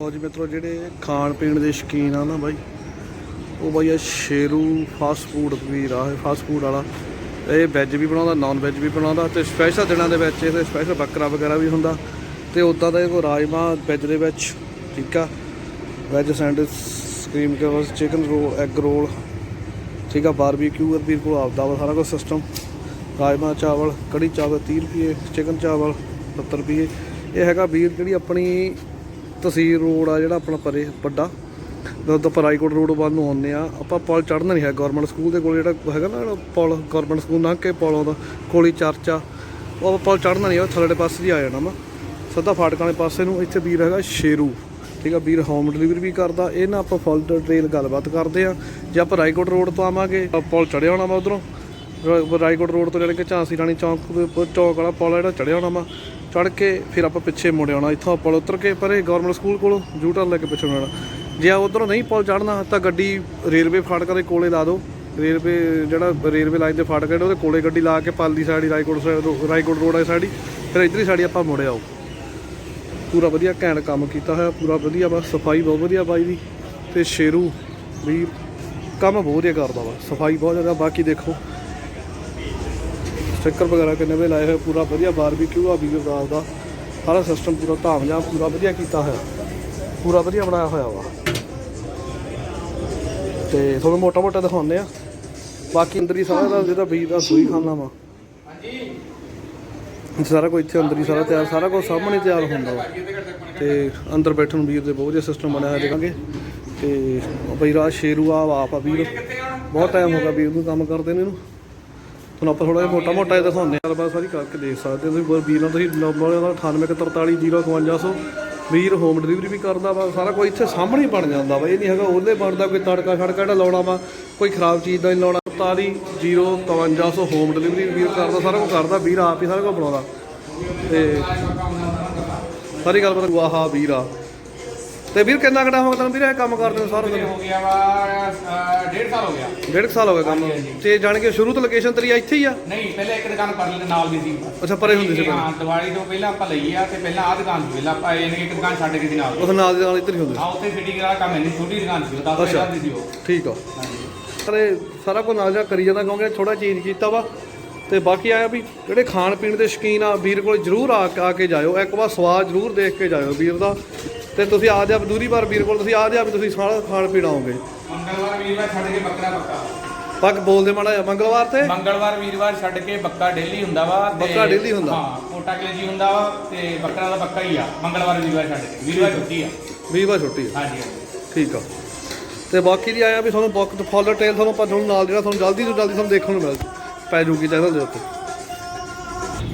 ਲਓ ਜੀ ਮਿੱਤਰੋ, ਜਿਹੜੇ ਖਾਣ ਪੀਣ ਦੇ ਸ਼ੌਕੀਨ ਆ ਨਾ ਬਾਈ, ਉਹ ਬਾਈ ਆ ਸ਼ੇਰੂ ਫਾਸਟ ਫੂਡ ਵੀਰ ਆ ਫਾਸਟ ਫੂਡ ਵਾਲਾ। ਇਹ ਵੈਜ ਵੀ ਬਣਾਉਂਦਾ ਨਾਨ ਵੈਜ ਵੀ ਬਣਾਉਂਦਾ ਤੇ ਸਪੈਸ਼ਲ ਦਿਨਾਂ ਦੇ ਵਿੱਚ ਇਹਦੇ ਸਪੈਸ਼ਲ ਬੱਕਰਾ ਵਗੈਰਾ ਵੀ ਹੁੰਦਾ ਤੇ ਉਦਾਂ ਦਾ ਇਹ ਕੋ ਰਾਜਮਾ ਵੈਜ ਦੇ ਵਿੱਚ, ਠੀਕ ਆ? Veg sandwich scream covers chicken roll egg roll ਠੀਕ ਆ? ਬਾਰਬੀਕਿਊ ਆ ਵੀਰ ਕੋਲ ਆਪਦਾ ਵਾ ਸਾਰਾ ਕੁਝ ਸਿਸਟਮ ਰਾਜਮਾ, ਚਾਵਲ, ਕੜੀ ਚਾਵਲ 30 ਰੁਪਏ ਚਿਕਨ ਚਾਵਲ 70 ਰੁਪਏ। ਇਹ ਹੈਗਾ ਵੀਰ ਜਿਹੜੀ ਆਪਣੀ ਤਹਿਸੀਲ ਰੋਡ ਆ ਜਿਹੜਾ ਆਪਣਾ ਪਰੇ ਵੱਡਾ। ਜਦੋਂ ਆਪਾਂ ਰਾਈਕੋਟ ਰੋਡ ਵੱਲ ਨੂੰ ਆਉਂਦੇ ਆ ਆਪਾਂ ਪੁਲ ਚੜ੍ਹਨਾ ਨਹੀਂ ਹੈ ਗਵਰਨਮੈਂਟ ਸਕੂਲ ਦੇ ਕੋਲ ਜਿਹੜਾ ਹੈਗਾ ਨਾ ਜਿਹੜਾ ਪੁਲ ਗਵਰਨਮੈਂਟ ਸਕੂਲ ਲੰਘ ਕੇ ਪੁਲ ਆਉਂਦਾ, ਕੋਲੀ ਚਰਚ। ਆ ਉਹ ਆਪਾਂ ਪੁਲ ਚੜ੍ਹਨਾ ਨਹੀਂ, ਉਹ ਥੱਲੜੇ ਪਾਸੇ ਦੀ ਆ ਜਾਣਾ ਵਾ। ਸਿੱਧਾ ਫਾਟਕਾਂ ਵਾਲੇ ਪਾਸੇ ਨੂੰ ਇੱਥੇ ਵੀਰ ਹੈਗਾ ਸ਼ੇਰੂ। ਠੀਕ ਆ, ਵੀਰ ਹੋਮ ਡਿਲੀਵਰੀ ਵੀ ਕਰਦਾ। ਇਹ ਨਾ ਆਪਾਂ ਫੁੱਲ ਟ੍ਰੇਨ ਗੱਲਬਾਤ ਕਰਦੇ ਆ ਜੇ ਆਪਾਂ ਰਾਈਕੋਟ ਰੋਡ ਤੋਂ ਆਵਾਂਗੇ ਤਾਂ ਪੁਲ ਚੜ੍ਹਿਆ ਹੋਣਾ ਵਾ ਉਧਰੋਂ। ਰਾਈਕੋਟ ਰੋਡ ਤੋਂ ਜਾਣੀ ਕਿ ਝਾਂਸੀ ਰਾਣੀ ਚੌਂਕ ਦੇ ਉੱਪਰ ਚੌਕ ਵਾਲਾ ਪੁਲ ਆ ਜਿਹੜਾ ਚੜ੍ਹਿਆ ਹੋਣਾ ਵਾ। ਚੜ੍ਹ ਕੇ ਫਿਰ ਆਪਾਂ ਪਿੱਛੇ ਮੁੜ ਆਉਣਾ। ਇੱਥੋਂ ਪੁਲ ਉਤਰ ਕੇ ਪਰੇ ਗਵਰਨਮੈਂਟ ਸਕੂਲ ਕੋਲੋਂ ਯੂ ਲੈ ਕੇ ਪਿੱਛੇ ਮੁੜਨਾ ਜੇ ਉਧਰੋਂ ਨਹੀਂ ਪੁਲ ਚੜ੍ਹਨਾ, ਤਾਂ ਗੱਡੀ ਰੇਲਵੇ ਫਾਟਕ ਦੇ ਕੋਲੇ ਲਾ ਦਿਓ। ਰੇਲਵੇ ਜਿਹੜਾ ਰੇਲਵੇ ਲਾਈਨ ਦੇ ਫਾਟਕ ਹੈ ਉਹਦੇ ਕੋਲੇ ਗੱਡੀ ਲਾ ਕੇ Pali side, Raikot side side- road ਵਾਲੀ ਸਾਈਡ ਫਿਰ ਇੱਧਰਲੀ ਸਾਈਡ ਹੀ ਆਪਾਂ ਮੁੜ ਆਓ। ਪੂਰਾ ਵਧੀਆ ਘੈਂਟ ਕੰਮ ਕੀਤਾ ਹੋਇਆ, ਪੂਰਾ ਵਧੀਆ ਵਾ, ਸਫ਼ਾਈ ਬਹੁਤ ਵਧੀਆ ਬਾਈ ਦੀ, ਤੇ ਸ਼ੇਰੂ ਵੀ ਕੰਮ ਬਹੁਤ ਵਧੀਆ ਕਰਦਾ ਵਾ, ਸਫ਼ਾਈ ਬਹੁਤ ਜ਼ਿਆਦਾ, ਬਾਕੀ ਦੇਖੋ। ਸਟicker ਵਗੈਰਾ ਕਿੰਨੇ ਵੇ ਲਾਏ ਹੋਏ, ਪੂਰਾ ਵਧੀਆ ਬਾਰਬੀਕਿਊ ਆ ਵੀਰ ਦਾ। ਸਾਰਾ ਸਿਸਟਮ ਪੂਰਾ ਧਾਮਜਾਮ ਪੂਰਾ ਵਧੀਆ ਕੀਤਾ ਹੋਇਆ। ਪੂਰਾ ਵਧੀਆ ਬਣਾਇਆ ਹੋਇਆ ਵਾ। ਤੇ ਤੁਹਾਨੂੰ ਮੋਟਾ ਮੋਟਾ ਦਿਖਾਉਂਦੇ ਆ। ਬਾਕੀ ਅੰਦਰ ਹੀ ਸਾਰਾ ਦਾ ਜਿਹਦਾ ਵੀਰ ਦਾ ਸੂਈ ਖਾਨਾ ਵਾ। ਸਾਰਾ ਕੁਝ ਇੱਥੇ ਅੰਦਰ ਹੀ ਸਾਰਾ ਤਿਆਰ, ਸਾਰਾ ਕੁਝ ਸਾਹਮਣੇ ਤਿਆਰ ਹੁੰਦਾ ਵਾ। ਤੇ ਅੰਦਰ ਬੈਠਣ ਨੂੰ ਵੀਰ ਦੇ ਬਹੁਤ ਜਿਹਾ ਸਿਸਟਮ ਬਣਿਆ ਹੋਇਆ ਦੇਖਾਂਗੇ। ਤੇ ਬਈ ਰਾਜ ਸ਼ੇਰੂ ਆ, ਆਪ ਆ ਵੀਰ। ਬਹੁਤ ਟਾਈਮ ਹੋ ਗਿਆ ਵੀਰ ਨੂੰ ਕੰਮ ਕਰਦੇ ਨੇ। ਇਹਨੂੰ ਤੁਹਾਨੂੰ ਆਪਾਂ ਥੋੜਾ ਜਿਹਾ ਮੋਟਾ ਮੋਟਾ ਇਹ ਦਿਖਾਉਂਦੇ ਹਾਂ। ਗੱਲਬਾਤ ਸਾਰੀ ਕਰਕੇ ਦੇਖ ਸਕਦੇ ਹੋ। ਤੁਸੀਂ ਬ- ਵੀਰ ਨਾਲ ਤੁਸੀਂ ਨੰਬਰ ਦਾ 98430550 ਵੀਰ ਹੋਮ ਡਿਲੀਵਰੀ ਵੀ ਕਰਦਾ ਵਾ, ਸਾਰਾ ਕੁਝ ਇੱਥੇ ਸਾਹਮਣੇ ਬਣ ਜਾਂਦਾ ਵਾ। ਇਹ ਨਹੀਂ ਹੈਗਾ ਉਹਦੇ ਬਣਦਾ, ਕੋਈ ਤੜਕਾ ਛੜਕਾ ਜਿਹੜਾ ਲਾਉਣਾ ਵਾ, ਕੋਈ ਖਰਾਬ ਚੀਜ਼ ਦਾ ਨਹੀਂ ਲਾਉਣਾ। 45055 ਹੋਮ ਡਿਲੀਵਰੀ ਵੀਰ ਕਰਦਾ, ਸਾਰਾ ਕੁਝ ਕਰਦਾ, ਵੀਰ ਆਪ ਹੀ ਸਾਰਾ ਕੁਝ ਬਣਾਉਂਦਾ। ਤੇ ਸਾਰੀ ਗੱਲਬਾਤ ਵਾਹਾ ਵੀਰ ਆ। ਤੇ ਵੀਰ ਕਿੰਨਾ ਕਟਾ ਹੋ ਗਿਆ ਤੈਨੂੰ ਵੀਰ ਇਹ ਕੰਮ ਕਰਦੇ ਸਾਰਾ ਦਿਨ? ਹੋ ਗਿਆ ਵਾ ਡੇਢ ਸਾਲ ਹੋ ਗਿਆ। ਡੇਢ ਕੁ ਸਾਲ ਹੋ ਗਿਆ ਕੰਮ। ਤੇ ਜਾਣ ਕੇ ਸ਼ੁਰੂ ਤੋਂ ਲੋਕੇਸ਼ਨ ਤੇਰੀ ਇੱਥੇ ਹੀ ਆ? ਨਹੀਂ ਪਹਿਲਾਂ ਇੱਕ ਦੁਕਾਨ ਪਰ ਲਈ ਨਾਲ ਦੀ ਸੀ। ਅੱਛਾ ਪਰੇ ਹੁੰਦੀ ਸੀ ਹਾਂ ਦੀਵਾਲੀ ਤੋਂ ਪਹਿਲਾਂ ਆਪਾਂ ਲਈ ਆ ਤੇ ਪਹਿਲਾਂ ਆ ਦੁਕਾਨ ਸੀ ਪਹਿਲਾਂ ਆਪਾਂ ਇਹਨੇ ਇੱਕ ਦੁਕਾਨ ਛੱਡ ਕੇ ਸੀ ਨਾਲ ਉਸ ਨਾਲ ਦੇ ਨਾਲ ਇੱਧਰ ਹੀ ਹੁੰਦੇ ਆ ਉੱਥੇ ਫਿਟਿੰਗ ਵਾਲਾ ਕੰਮ ਨਹੀਂ ਛੋਟੀ ਦੁਕਾਨ ਸੀ ਉਹ 10 ਅੱਛਾ। ਹਜ਼ਾਰ ਦੀ ਸੀ ਉਹ। ਠੀਕ ਆ। ਹਾਂਜੀ। ਸਾਰੇ ਸਾਰਾ ਕੁਝ ਨਾਲ ਜਾ ਕਰੀ ਜਾਂਦਾ ਕਿਉਂਕਿ ਥੋੜਾ ਚੇਂਜ ਕੀਤਾ ਵਾ। ਤੇ ਬਾਕੀ ਆਇਆ ਵੀ ਜਿਹੜੇ ਖਾਣ ਪੀਣ ਦੇ ਸ਼ੌਕੀਨ ਆ ਵੀਰ ਕੋਲ ਜਰੂਰ ਆ ਆ ਕੇ ਜਾਇਓ। ਇੱਕ ਵਾਰ ਸਵਾਦ ਜਰੂਰ ਦੇਖ ਕੇ ਜਾਇਓ ਵੀਰ ਦਾ। ਤੇ ਤੁਸੀਂ ਆ ਜਾ ਦੂਰੀ ਵਾਰ ਵੀਰ ਕੋਲ ਤੁਸੀਂ ਆ ਜਾ ਵੀ ਤੁਸੀਂ ਸਾਰਾ ਖਾਣ ਪੀਣ ਆਓਗੇ। ਮੰਗਲਵਾਰ ਵੀਰਵਾਰ ਛੱਡ ਕੇ ਬੱਕਰਾ ਬੱਕਾ ਪੱਕ ਬੋਲਦੇ ਮਾੜਾ ਜਿਹਾ ਮੰਗਲਵਾਰ ਤੇ? ਮੰਗਲਵਾਰ ਵੀਰਵਾਰ ਛੱਡ ਕੇ ਬੱਕਾ ਡੇਲੀ ਹੁੰਦਾ ਵਾ ਤੇ- ਬੱਕਾ daily ਹੁੰਦਾ? ਹਾਂ ਮੋਟਾ ਕੇਜੀ ਹੁੰਦਾ ਵਾ ਤੇ ਬੱਕਰਾ ਦਾ ਬੱਕਾ ਹੀ ਆ ਮੰਗਲਵਾਰ ਵੀਰਵਾਰ ਛੱਡ ਕੇ। ਵੀਰਵਾਰ ਛੁੱਟੀ ਆ। ਵੀਰਵਾਰ ਛੁੱਟੀ ਆ। ਹਾਂਜੀ ਹਾਂਜੀ। ਠੀਕ ਆ। ਤੇ ਬਾਕੀ ਦੀ ਆਇਆ ਵੀ ਤੁਹਾਨੂੰ ਬੁੱਕ ਫੋਲੋ ਟੇਲ ਤੁਹਾਨੂੰ ਆਪਾਂ ਤੁਹਾਨੂੰ ਨਾਲ ਜਿਹੜਾ ਤੁਹਾਨੂੰ ਜਲਦੀ ਤੋਂ ਜਲਦੀ ਤੁਹਾਨੂੰ ਦੇਖਣ ਨੂੰ ਮਿਲ ਪੈ ਜੂਗੀ ਚੈਨਲ ਦੇ ਉੱਤੇ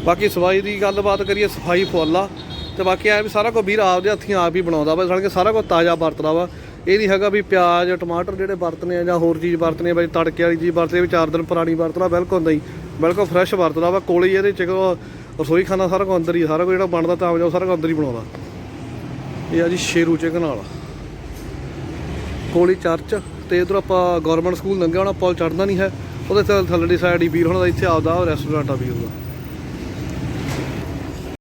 ਬਾਕੀ ਸਫ਼ਾਈ ਦੀ ਗੱਲਬਾਤ ਕਰੀਏ ਸਫ਼ਾਈ ਫੁੱਲ ਆ। ਤੇ ਬਾਕੀ ਆਇਆ ਵੀ ਸਾਰਾ ਕੁਝ ਵੀਰ ਆਪਦੇ ਹੱਥੀਂ ਆਪ ਹੀ ਬਣਾਉਂਦਾ ਵਾ ਸੜ ਕੇ ਸਾਰਾ ਕੁਝ ਤਾਜ਼ਾ ਵਰਤਦਾ ਵਾ। ਇਹ ਨਹੀਂ ਹੈਗਾ ਵੀ ਪਿਆਜ਼, ਟਮਾਟਰ ਜਿਹੜੇ ਵਰਤਨੇ ਆ ਜਾਂ ਹੋਰ ਚੀਜ਼ ਵਰਤਨੇ ਆ, ਬਈ ਤੜਕੇ ਵਾਲੀ ਚੀਜ਼ ਵਰਤਦੇ ਵੀ ਚਾਰ ਦਿਨ ਪੁਰਾਣੀ ਵਰਤਣਾ ਬਿਲਕੁਲ ਨਹੀਂ। ਬਿਲਕੁਲ ਫਰੈਸ਼ ਵਰਤਦਾ ਵਾ, ਕੋਲੇ ਇਹਦੇ ਚ ਰਸੋਈ ਖਾਣਾ ਸਾਰਾ ਕੁਝ ਅੰਦਰ ਹੀ ਸਾਰਾ ਕੁਝ ਜਿਹੜਾ ਬਣਦਾ ਤਾਂ ਜਾ ਸਾਰਾ ਕੁਝ ਅੰਦਰ ਹੀ ਬਣਾਉਂਦਾ। ਇਹ ਆ ਜੀ ਸ਼ੇਰੂ ਚਿਕਨ ਵਾਲਾ। ਕੋਲੀ ਚਰਚ, ਤੇ ਇਧਰ ਆਪਾਂ ਗਵਰਨਮੈਂਟ ਸਕੂਲ ਲੰਘਿਆ ਹੋਣਾ, ਪੁਲ ਚੜਦਾ ਨਹੀਂ ਹੈ। ਉਹਦੇ ਥੱਲੇ- ਥੱਲੜੀ ਸਾਈਡ ਹੀ ਵੀਰ ਹੋਣਾ ਦਾ, ਇੱਥੇ ਆਪਦਾ ਰੈਸਟੋਰੈਂਟ ਆ ਵੀਰ ਦਾ।